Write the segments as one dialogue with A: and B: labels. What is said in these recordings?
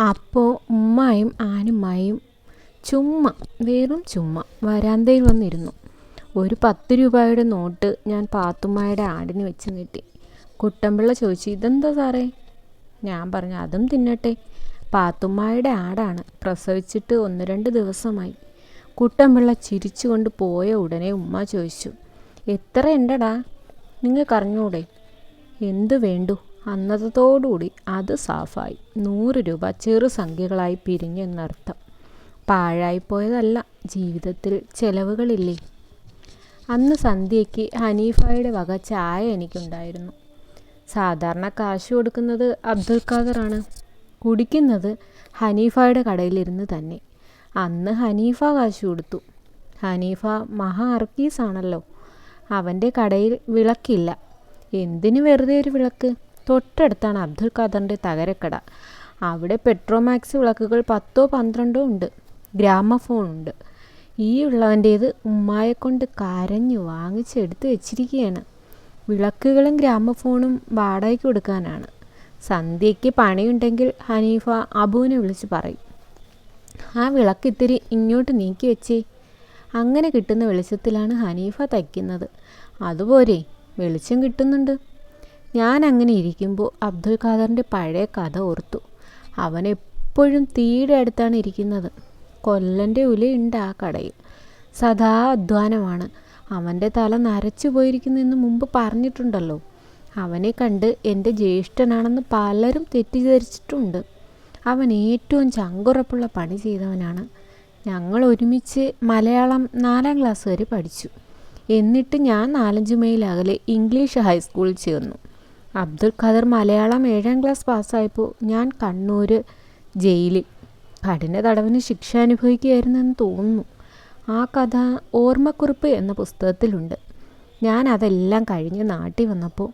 A: അപ്പോൾ ഉമ്മായും ആനുമ്മായും ചുമ്മാ വെറും ചുമ്മാ വരാന്തയിൽ വന്നിരുന്നു. ഒരു പത്ത് രൂപയുടെ നോട്ട് ഞാൻ പാത്തുമ്മയുടെ ആടിന് വെച്ച് നീട്ടി. കുട്ടമ്പിള്ള ചോദിച്ചു ഇതെന്താ സാറേ? ഞാൻ പറഞ്ഞു അതും തിന്നട്ടെ. പാത്തുമ്മയുടെ ആടാണ്. പ്രസവിച്ചിട്ട് ഒന്ന് രണ്ട് ദിവസമായി. കുട്ടമ്പിള്ള ചിരിച്ചുകൊണ്ട് പോയ ഉടനെ ഉമ്മ ചോദിച്ചു എത്ര ഉണ്ടടാ? നിങ്ങൾക്കറിഞ്ഞൂടെ? എന്തു വേണ്ടു? അന്നതോടുകൂടി അത് സാഫായി. നൂറ് രൂപ ചെറു സംഖ്യകളായി പിരിഞ്ഞു എന്നർത്ഥം പാഴായിപ്പോയതല്ല ജീവിതത്തിൽ ചെലവുകളില്ലേ? അന്ന് സന്ധ്യയ്ക്ക് ഹനീഫയുടെ വക ചായ എനിക്കുണ്ടായിരുന്നു. സാധാരണ കാശ് കൊടുക്കുന്നത് അബ്ദുൽ ഖാദറാണ് കുടിക്കുന്നത് ഹനീഫയുടെ കടയിലിരുന്ന് തന്നെ. അന്ന് ഹനീഫ കാശ് കൊടുത്തു. ഹനീഫ മഹാ അർക്കീസാണല്ലോ അവന്റെ കടയിൽ വിളക്കില്ല. എന്തിനു വെറുതെ ഒരു വിളക്ക്? തൊട്ടടുത്താണ് അബ്ദുൽ ഖാദറിന്റെ തകരക്കട. അവിടെ പെട്രോമാക്സ് വിളക്കുകൾ പത്തോ പന്ത്രണ്ടോ ഉണ്ട്. ഗ്രാമഫോൺ ഉണ്ട്. ഈ ഉള്ളവന്റേത് ഉമ്മായെക്കൊണ്ട് കരഞ്ഞു വാങ്ങിച്ചെടുത്ത് വെച്ചിരിക്കുകയാണ്. വിളക്കുകളും ഗ്രാമഫോണും വാടകയ്ക്ക് കൊടുക്കാനാണ്. സന്ധ്യയ്ക്ക് പണിയുണ്ടെങ്കിൽ ഹനീഫ അബുവിനെ വിളിച്ച് പറയും. ആ വിളക്ക് ഇത്തിരി ഇങ്ങോട്ട് നീക്കി വെച്ചേ. അങ്ങനെ കിട്ടുന്ന വെളിച്ചത്തിലാണ് ഹനീഫ തയ്ക്കുന്നത്. അതുപോരെ വെളിച്ചം കിട്ടുന്നുണ്ട്. ഞാൻ അങ്ങനെ ഇരിക്കുമ്പോൾ അബ്ദുൽ ഖാദറിന്റെ പഴയ കഥ ഓർത്തു. അവൻ എപ്പോഴും തീയുടെ അടുത്താണ് ഇരിക്കുന്നത്. കൊല്ലന്റെ ഉലയുണ്ട് ആ കടയിൽ. സദാ അധ്വാനമാണ്. അവന്റെ തല നരച്ചു പോയിരിക്കുന്നതെന്ന് മുമ്പ് പറഞ്ഞിട്ടുണ്ടല്ലോ. അവനെ കണ്ട് എന്റെ ജ്യേഷ്ഠനാണെന്ന് പലരും തെറ്റിദ്ധരിച്ചിട്ടുണ്ട്. അവൻ ഏറ്റവും ചങ്കുറപ്പുള്ള പണി ചെയ്തവനാണ്. ഞങ്ങൾ ഒരുമിച്ച് മലയാളം നാലാം ക്ലാസ് വരെ പഠിച്ചു. എന്നിട്ട് ഞാൻ നാലഞ്ച് മൈൽ അകലെ ഇംഗ്ലീഷ് ഹൈസ്കൂളിൽ ചേർന്നു. അബ്ദുൽ ഖദർ മലയാളം ഏഴാം ക്ലാസ് പാസ്സായപ്പോൾ ഞാൻ കണ്ണൂർ ജയിലിൽ. കഠിന തടവിന് ശിക്ഷ അനുഭവിക്കുകയായിരുന്നെന്ന് തോന്നുന്നു. ആ കഥ ഓർമ്മക്കുറിപ്പ് എന്ന പുസ്തകത്തിലുണ്ട്. ഞാൻ അതെല്ലാം കഴിഞ്ഞ് നാട്ടിൽ വന്നപ്പോൾ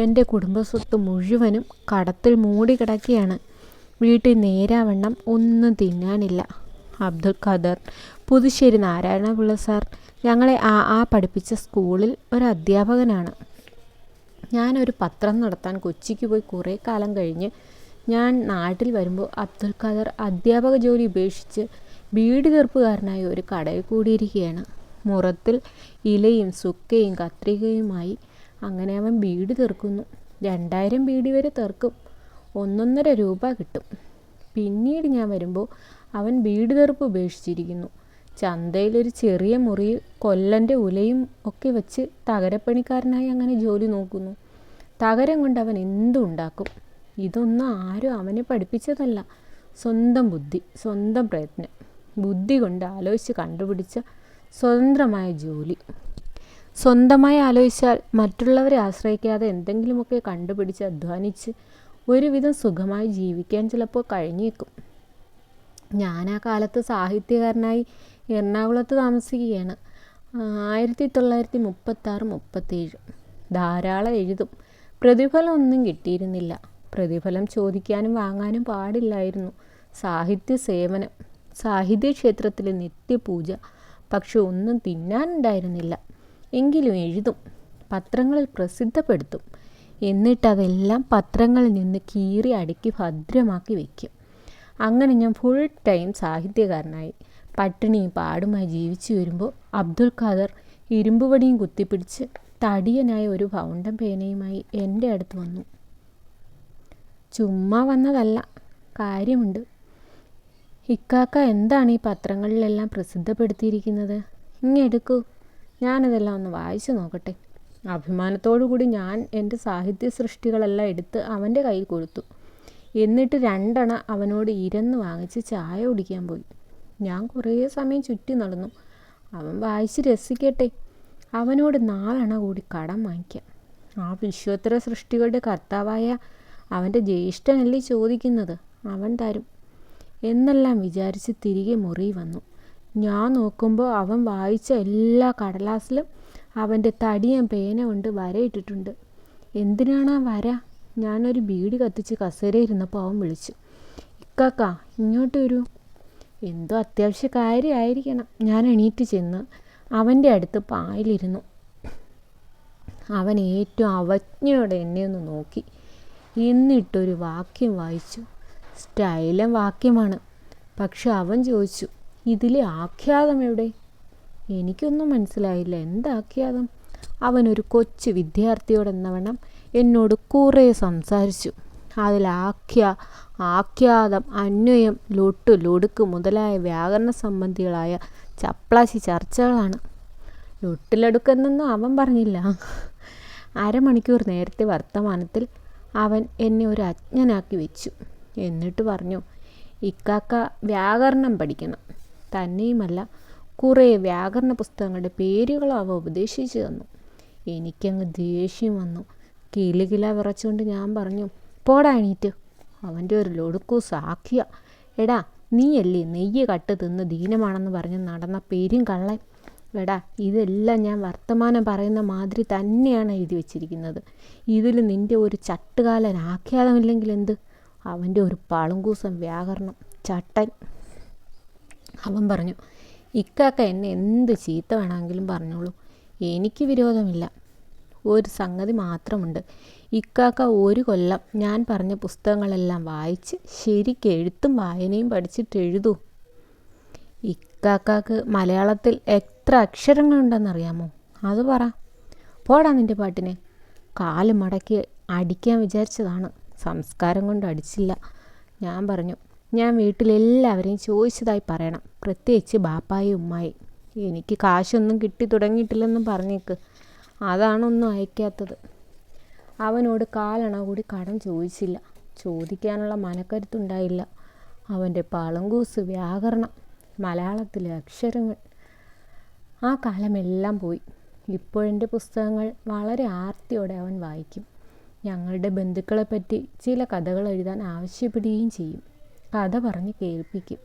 A: എന്റെ കുടുംബസ്വത്ത് മുഴുവനും കടത്തിൽ മൂടി കിടക്കുകയാണ്. വീട്ടിൽ നേരാവണ്ണം ഒന്നും തിന്നാനില്ല. അബ്ദുൽ ഖദർ പുതുശ്ശേരി നാരായണപിള്ള സാർ ഞങ്ങളെ ആ ആ പഠിപ്പിച്ച സ്കൂളിൽ ഒരു അധ്യാപകനാണ്. ഞാനൊരു പത്രം നടത്താൻ കൊച്ചിക്ക് പോയി കുറേ കാലം കഴിഞ്ഞ് ഞാൻ നാട്ടിൽ വരുമ്പോൾ അബ്ദുൽ ഖാദർ അധ്യാപക ജോലി ഉപേക്ഷിച്ച് ബീഡി തീർപ്പുകാരനായ ഒരു കടയിൽ കൂടിയിരിക്കുകയാണ്. മുറത്തിൽ ഇലയും സുക്കയും കത്രികയുമായി അങ്ങനെ അവൻ ബീഡി തീർക്കുന്നു. രണ്ടായിരം ബീഡി വരെ തീർക്കും. ഒന്നൊന്നര രൂപ കിട്ടും. പിന്നീട് ഞാൻ വരുമ്പോൾ അവൻ ബീഡി തീർപ്പ് ഉപേക്ഷിച്ചിരിക്കുന്നു. ചന്തയിലൊരു ചെറിയ മുറി കൊല്ലന്റെ ഉലയും ഒക്കെ വെച്ച് തകരപ്പണിക്കാരനായി അങ്ങനെ ജോലി നോക്കുന്നു. തകരം കൊണ്ട് അവൻ എന്തും ഉണ്ടാക്കും ഇതൊന്നും ആരും അവനെ പഠിപ്പിച്ചതല്ല. സ്വന്തം ബുദ്ധി സ്വന്തം പ്രയത്നം. ബുദ്ധി കൊണ്ട് ആലോചിച്ച് കണ്ടുപിടിച്ച സ്വതന്ത്രമായ ജോലി. സ്വന്തമായി ആലോചിച്ചാൽ മറ്റുള്ളവരെ ആശ്രയിക്കാതെ എന്തെങ്കിലുമൊക്കെ കണ്ടുപിടിച്ച് അധ്വാനിച്ച് ഒരുവിധം സുഖമായി ജീവിക്കാൻ ചിലപ്പോൾ കഴിഞ്ഞേക്കും. ഞാൻ ആ കാലത്ത് സാഹിത്യകാരനായി എറണാകുളത്ത് താമസിക്കുകയാണ്. ആയിരത്തി തൊള്ളായിരത്തി മുപ്പത്താറ് മുപ്പത്തേഴ്. ധാരാളം എഴുതും. പ്രതിഫലം ഒന്നും കിട്ടിയിരുന്നില്ല. പ്രതിഫലം ചോദിക്കാനും വാങ്ങാനും പാടില്ലായിരുന്നു. സാഹിത്യ സേവനം സാഹിത്യ ക്ഷേത്രത്തിലെ നിത്യപൂജ പക്ഷെ ഒന്നും തിന്നാനുണ്ടായിരുന്നില്ല. എങ്കിലും എഴുതും പത്രങ്ങളിൽ പ്രസിദ്ധപ്പെടുത്തും. എന്നിട്ട് അതെല്ലാം പത്രങ്ങളിൽ നിന്ന് കീറി അടുക്കി ഭദ്രമാക്കി വയ്ക്കും അങ്ങനെ ഞാൻ ഫുൾ ടൈം സാഹിത്യകാരനായി. പട്ടിണിയും പാടുമായി ജീവിച്ചു വരുമ്പോൾ അബ്ദുൽ ഖാദർ ഇരുമ്പുപടിയും കുത്തിപ്പിടിച്ച് തടിയനായ ഒരു ഫൗണ്ടൻ പേനയുമായി എന്റെ അടുത്ത് വന്നു. ചുമ്മാ വന്നതല്ല കാര്യമുണ്ട്. ഇക്കാക്ക എന്താണ് ഈ പത്രങ്ങളിലെല്ലാം പ്രസിദ്ധപ്പെടുത്തിയിരിക്കുന്നത്? ഇങ്ങെടുക്കൂ ഞാനതെല്ലാം ഒന്ന് വായിച്ചു നോക്കട്ടെ. അഭിമാനത്തോടു കൂടി ഞാൻ എന്റെ സാഹിത്യ സൃഷ്ടികളെല്ലാം എടുത്ത് അവന്റെ കയ്യിൽ കൊടുത്തു. എന്നിട്ട് രണ്ടണ അവനോട് ഇരന്ന് വാങ്ങിച്ച് ചായ കുടിക്കാൻ പോയി. ഞാൻ കുറേ സമയം ചുറ്റി നടന്നു. അവൻ വായിച്ച് രസിക്കട്ടെ. അവനോട് നാലണ കൂടി കടം വാങ്ങിക്കാം. ആ വിശ്വോത്തര സൃഷ്ടികളുടെ കർത്താവായ അവന്റെ ജ്യേഷ്ഠനല്ലേ ചോദിക്കുന്നത്? അവൻ തരും. എന്നെല്ലാം വിചാരിച്ച് തിരികെ മുറി വന്നു. ഞാൻ നോക്കുമ്പോൾ അവൻ വായിച്ച എല്ലാ കടലാസിലും അവന്റെ തടിയൻ പേന കൊണ്ട് വരയിട്ടിട്ടുണ്ട്. എന്തിനാണ് ആ വര? ഞാനൊരു ബീഡി കത്തിച്ച് കസേരയിരുന്നപ്പോൾ അവൻ വിളിച്ചു. ഇക്കാക്ക ഇങ്ങോട്ട് വരൂ. എന്തോ അത്യാവശ്യ കാര്യമായിരിക്കണം ഞാൻ എണീറ്റ് ചെന്ന് അവന്റെ അടുത്ത് പായിലിരുന്നു. അവൻ ഏറ്റവും അവജ്ഞയോടെ എന്നെ ഒന്ന് നോക്കി. എന്നിട്ടൊരു വാക്യം വായിച്ചു. സ്റ്റൈലം വാക്യമാണ്. പക്ഷെ അവൻ ചോദിച്ചു ഇതിലെ ആഖ്യാതം എവിടെ? എനിക്കൊന്നും മനസ്സിലായില്ല. എന്താഖ്യാതം അവനൊരു കൊച്ചു വിദ്യാർത്ഥിയോടെന്നവണ്ണം എന്നോട് കുറേ സംസാരിച്ചു. അതിൽ ആഖ്യ ആഖ്യാതം അന്വയം ലൊട്ട് ലൊടുക്ക് മുതലായ വ്യാകരണ സംബന്ധികളായ ചപ്ലാശി ചർച്ചകളാണ്. ലൊട്ടിലടുക്കെന്നൊന്നും അവൻ പറഞ്ഞില്ല. അരമണിക്കൂർ നേരത്തെ വർത്തമാനത്തിൽ അവൻ എന്നെ ഒരു അജ്ഞനാക്കി വെച്ചു. എന്നിട്ട് പറഞ്ഞു ഇക്കാക്ക വ്യാകരണം പഠിക്കണം. തന്നെയുമല്ല കുറേ വ്യാകരണ പുസ്തകങ്ങളുടെ പേരുകളും അവ ഉപദേശിച്ചു തന്നു. എനിക്കങ്ങ് ദേഷ്യം വന്നു. കിലുകില വിറച്ചുകൊണ്ട് ഞാൻ പറഞ്ഞു പോടാ എണീറ്റ്. അവന്റെ ഒരു ലൊടുക്കു സാഖ്യ. എടാ നീയല്ലേ നെയ്യ് കട്ട് തിന്ന് ദീനമാണെന്ന് പറഞ്ഞ് നടന്ന പേരും കള്ളൻ. എടാ ഇതെല്ലാം ഞാൻ വർത്തമാനം പറയുന്ന മാതിരി തന്നെയാണ് എഴുതി വെച്ചിരിക്കുന്നത്. ഇതിൽ നിന്റെ ഒരു ചട്ടുകാലൻ ആഖ്യാതമില്ലെങ്കിൽ എന്ത്? അവന്റെ ഒരു പളുങ്കൂസം വ്യാകരണം. ചട്ടൻ. അവൻ പറഞ്ഞു ഇക്കാക്ക എന്നെ എന്ത് ചീത്ത വേണമെങ്കിലും പറഞ്ഞോളൂ. എനിക്ക് വിരോധമില്ല. ഒരു സംഗതി മാത്രമുണ്ട്. ഇക്കാക്ക ഒരു കൊല്ലം ഞാൻ പറഞ്ഞ പുസ്തകങ്ങളെല്ലാം വായിച്ച് ശരിക്ക് എഴുത്തും വായനയും പഠിച്ചിട്ട് എഴുതൂ. ഇക്കാക്കാക്ക് മലയാളത്തിൽ എത്ര അക്ഷരങ്ങളുണ്ടെന്നറിയാമോ? അത് പറ. പോടാ നിന്റെ പാട്ടിനെ. കാൽ മടക്കി അടിക്കാൻ വിചാരിച്ചതാണ്. സംസ്കാരം കൊണ്ട് അടിച്ചില്ല. ഞാൻ പറഞ്ഞു ഞാൻ വീട്ടിലെല്ലാവരെയും ചോദിച്ചതായി പറയണം. പ്രത്യേകിച്ച് ബാപ്പായും ഉമ്മായി. എനിക്ക് കാശൊന്നും കിട്ടി തുടങ്ങിയിട്ടില്ലെന്നും പറഞ്ഞേക്ക്. അതാണൊന്നും അയക്കാത്തത്. അവനോട് കാലണ കൂടി കടം ചോദിച്ചില്ല. ചോദിക്കാനുള്ള മനക്കരുത്തുണ്ടായില്ല. അവന്റെ പളങ്കൂസ് വ്യാകരണം മലയാളത്തിലെ അക്ഷരങ്ങൾ. ആ കാലമെല്ലാം പോയി. ഇപ്പോഴെന്റെ പുസ്തകങ്ങൾ വളരെ ആർത്തിയോടെ അവൻ വായിക്കും. ഞങ്ങളുടെ ബന്ധുക്കളെപ്പറ്റി ചില കഥകൾ എഴുതാൻ ആവശ്യപ്പെടുകയും ചെയ്യും. കഥ പറഞ്ഞ് കേൾപ്പിക്കും.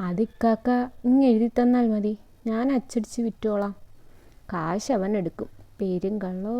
A: അതിക്കാക്ക ഇങ്ങ് എഴുതി തന്നാൽ മതി. ഞാൻ അച്ചടിച്ച് വിറ്റോളാം. കാശ് അവൻ എടുക്കും. ปีดึงกันลู